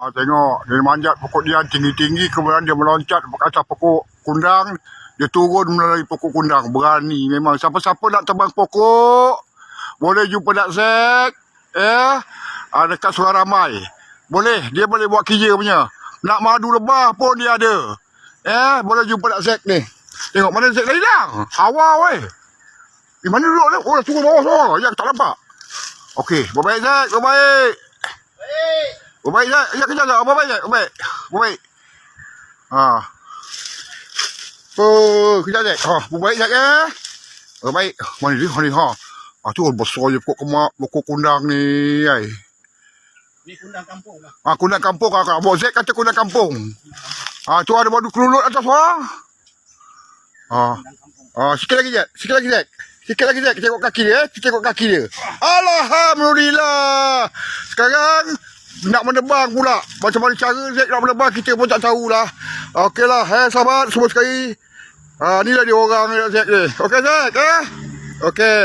Ah, tengok, dia manjat pokok dia tinggi-tinggi, kemudian dia meloncat ke atas pokok kundang, dia turun melalui pokok kundang. Berani memang. Siapa-siapa nak tebang pokok, boleh jumpa Nak Zek, eh, ah, dekat Surah Ramai. Boleh, dia boleh buat kerja punya. Nak madu lebah pun dia ada. Eh, boleh jumpa Nak Zek ni. Tengok mana Zek dah hilang. Hawa weh. Di mana duduk ni? Oh, dah turun bawah sana. Ya, tak nampak. Okey, baik Zek. Baik Zek, ya kejap Zek. Baik Zek, baik. Baik. Ha. Oh, kejap Zek. Ha, baik Zek eh. Oh, baik. Mana dia? Mana dia? Ha. Ah, tu besar je pokok kemak, pokok kundang ni. Ai. Ni kundang kampung lah. Ah, kundang kampung kakak. Abang Zek kata kundang kampung. Ah, tu ada badu kelulut atas. Ah. Kundang kampung. Ah, sikit lagi Zek. Sikit lagi Zek. Sikit lagi Zek. Tengok kaki dia. eh. Tengok kaki dia. Alhamdulillah. Nak menebang pula. Macam mana cara Zek nak menebang kita pun tak tahulah. Okeylah. Eh, sahabat semua sekali. Ah, ni lah dia orang Zek ni. Okey Zek eh. Okey.